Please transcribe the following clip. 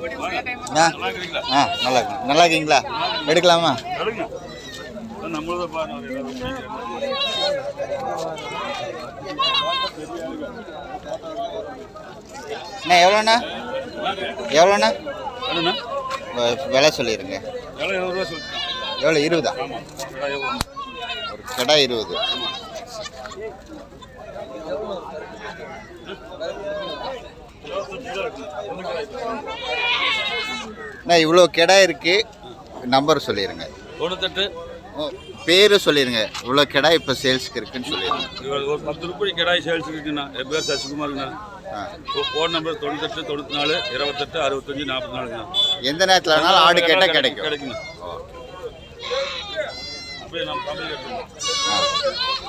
ஆ ஆ நல்லா இருக்கு. நல்லா இருக்கீங்களா? எடுக்கலாமா? அண்ணா எவ்வளோண்ணா? எவ்வளோண்ணா? விலை சொல்லிடுங்க எவ்வளோ? இருபதா? ஒரு கடை இருபது. இருபதா you. அண்ணா இவ்வளோ கிடா இருக்கு. நம்பர் சொல்லிடுங்க தொண்ணூத்தெட்டு ஓ, பேரு சொல்லிடுங்க இவ்வளோ கிடா இப்போ சேல்ஸ்க்கு இருக்குன்னு சொல்லிடுங்க ஒரு பத்து ரூபாய் கிடாய் சேல்ஸ் இருக்குண்ணா. என் பேர் ஃபோன் நம்பர் தொண்ணூத்தெட்டு தொண்ணூற்றி நாலு இருபத்தெட்டு அறுபத்தஞ்சு நாற்பத்தி நாலுங்கண்ணா எந்த நேரத்தில் வேணாலும் ஆடு கேட்டால் கிடைக்கும். கிடைக்குங்க அப்படியே நம்ம ஆ. கட்டுறோம்